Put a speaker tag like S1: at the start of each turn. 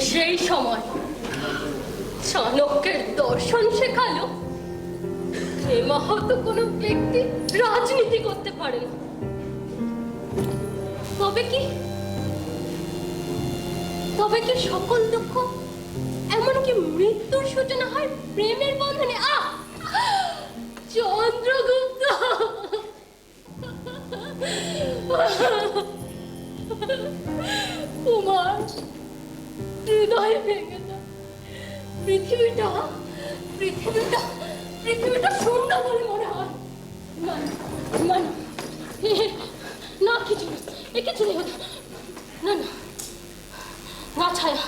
S1: সেই সময় চাণক্যের দর্শন শেখালো। প্রেমাহত কোনো ব্যক্তি রাজনীতি করতে পারে তবে কি? তবে কি সকল দুঃখ, এমনকি মৃত্যুর সূচনা হয় প্রেমের বন্ধনে? আহ! চন্দ্রগুপ্ত! হৃদয় ভেঙে দাও। পৃথিবীটা পৃথিবীটা পৃথিবীটা শূন্য বলে মনে হয়। মানে, মানে না, কিছু না এ কিছু না না, ছায়া।